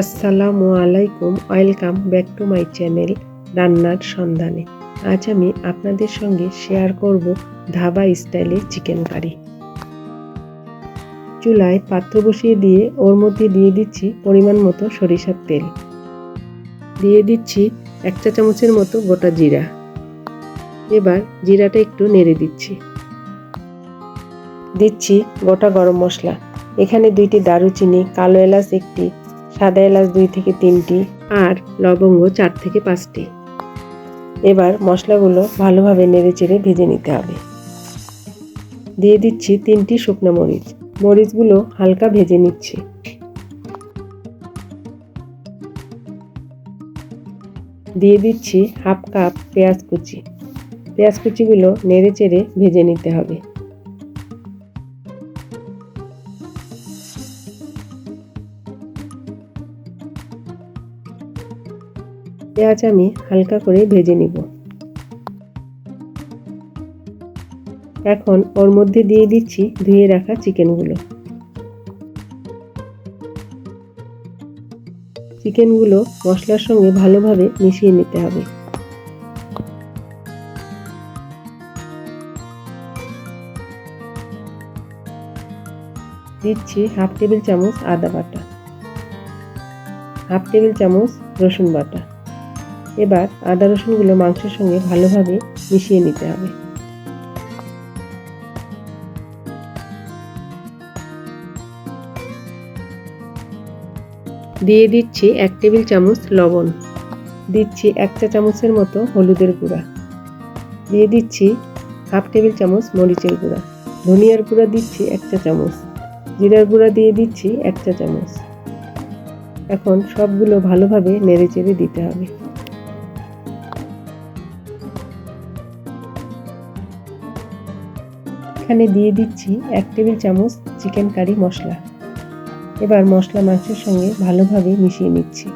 আসসালামু আলাইকুম, welcome back to my channel রান্নার সন্ধানে। আজ আমি আপনাদের সঙ্গে শেয়ার করব ধাবা স্টাইলে চিকেন কারি। চুলায় পাত্র বসিয়ে দিয়ে ওর মধ্যে দিয়ে দিচ্ছি পরিমাণ মতো সরিষার তেল। দিয়ে দিচ্ছি এক চা চামচের মতো গোটা জিরা। এবার জিরাটা একটু নেড়ে দিচ্ছি। দিচ্ছি গোটা গরম মশলা। এখানে দুইটি দারুচিনি, কালো এলাচ একটি সাদা এলাচ দুই থেকে তিনটি আর লবঙ্গ চার থেকে পাঁচটি। এবার মশলাগুলো ভালোভাবে নেড়েচেড়ে ভেজে নিতে হবে। দিয়ে দিচ্ছি তিনটি শুকনো মরিচ। মরিচগুলো হালকা ভেজে নিচ্ছি। দিয়ে দিচ্ছি হাফ কাপ পেঁয়াজ কুচি। পেঁয়াজ কুচিগুলো নেড়ে চেড়ে ভেজে নিতে হবে। পেঁয়াজ আমি হালকা করে ভেজে নিব। এখন ওর মধ্যে দিয়ে দিচ্ছি ধুয়ে রাখা চিকেনগুলো। চিকেনগুলো মশলার সঙ্গে ভালোভাবে মিশিয়ে নিতে হবে। দিচ্ছি হাফ টেবিল চামচ আদা বাটা, হাফ টেবিল চামচ রসুন বাটা। এবার আদা রসুনগুলো মাংসের সঙ্গে ভালোভাবে মিশিয়ে নিতে হবে। দিয়ে দিচ্ছি এক টেবিল চামচ লবণ। দিচ্ছি এক চা চামচের মতো হলুদের গুঁড়া। দিয়ে দিচ্ছি হাফ টেবিল চামচ মরিচের গুঁড়া। ধনিয়ার গুঁড়া দিচ্ছি এক চা চামচ। জিরার গুঁড়া দিয়ে দিচ্ছি এক চা চামচ। এখন সবগুলো ভালোভাবে নেড়ে চেড়ে দিতে হবে। এখানে দিয়ে দিচ্ছি এক টেবিল চামচ চিকেন কারি মশলা। এবার মশলা মাংসের সঙ্গে ভালোভাবে মিশিয়ে নিচ্ছি।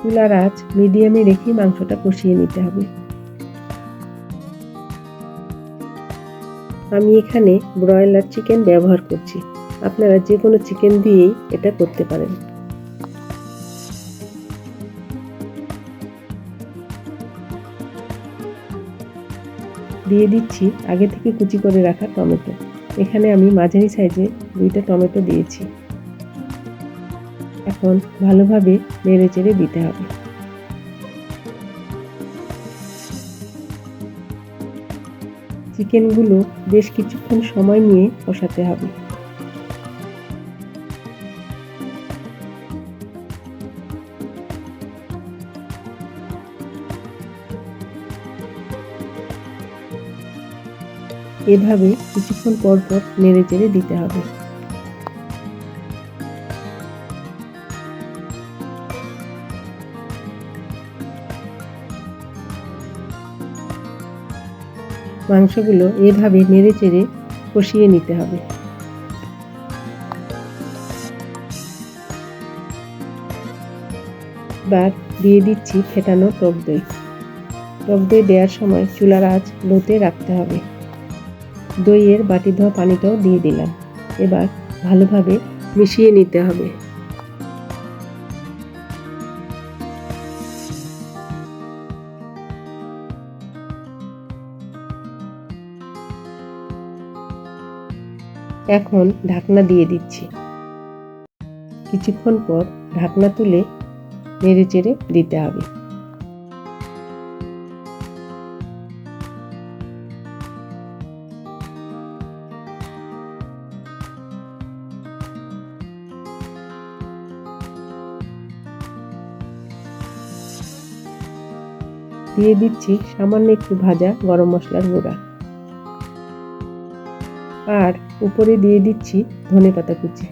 চুলার আঁচ মিডিয়ামে রেখে মাংসটা কষিয়ে নিতে হবে। আমি এখানে ব্রয়লার চিকেন ব্যবহার করছি। আপনারা যে কোনো চিকেন দিয়েই এটা করতে পারেন। দিয়ে দিচ্ছি আগে থেকে কুচি করে রাখা টমেটো। এখানে আমি মাঝারি সাইজে দুইটা টমেটো দিয়েছি। এখন ভালোভাবে নেড়ে চেড়ে দিতে হবে। চিকেনগুলো বেশ কিছুক্ষণ সময় নিয়ে কষাতে হবে। এভাবে কিছুক্ষণ পর পর নেড়ে চেড়ে দিতে হবে। মাংসগুলো এভাবে নেড়ে চেড়ে কষিয়ে নিতে হবে। এবার দিয়ে দিচ্ছি ফেটানো টক দই। টক দই দেওয়ার সময় চুলার আঁচ লোতে রাখতে হবে। দইয়ের বাটি ধোয়া পানিটাও দিয়ে দিলাম। এবার ভালোভাবে মিশিয়ে নিতে হবে। এখন ঢাকনা দিয়ে দিচ্ছি। কিছুক্ষণ পর ঢাকনা তুলে নেড়ে চেড়ে দিতে হবে। দিয়ে দিচ্ছি সামান্য একটু ভাজা গরম মশলার গুঁড়া। আর উপরে দিয়ে দিচ্ছি ধনে পাতা কুচি।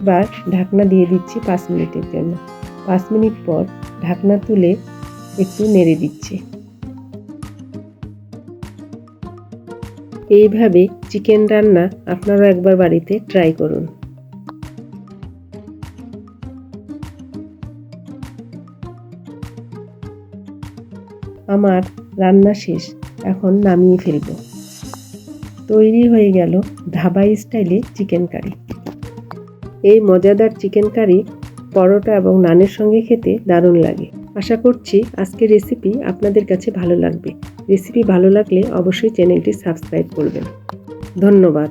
এবার ঢাকনা দিয়ে দিচ্ছি পাঁচ মিনিটের জন্য। পাঁচ মিনিট পর ঢাকনা তুলে একটু নেড়ে দিচ্ছি। এইভাবে চিকেন রান্না আপনারা একবার বাড়িতে ট্রাই করুন। আমার রান্না শেষ, এখন নামিয়ে ফেলব। তৈরি হয়ে গেল ধাবাই স্টাইলে চিকেন কারি। এই মজাদার চিকেন কারি পরোটা এবং নানের সঙ্গে খেতে দারুণ লাগে। আশা করছি আজকের রেসিপি আপনাদের কাছে ভালো লাগবে। রেসিপি ভালো লাগলে অবশ্যই চ্যানেলটি সাবস্ক্রাইব করবেন। ধন্যবাদ।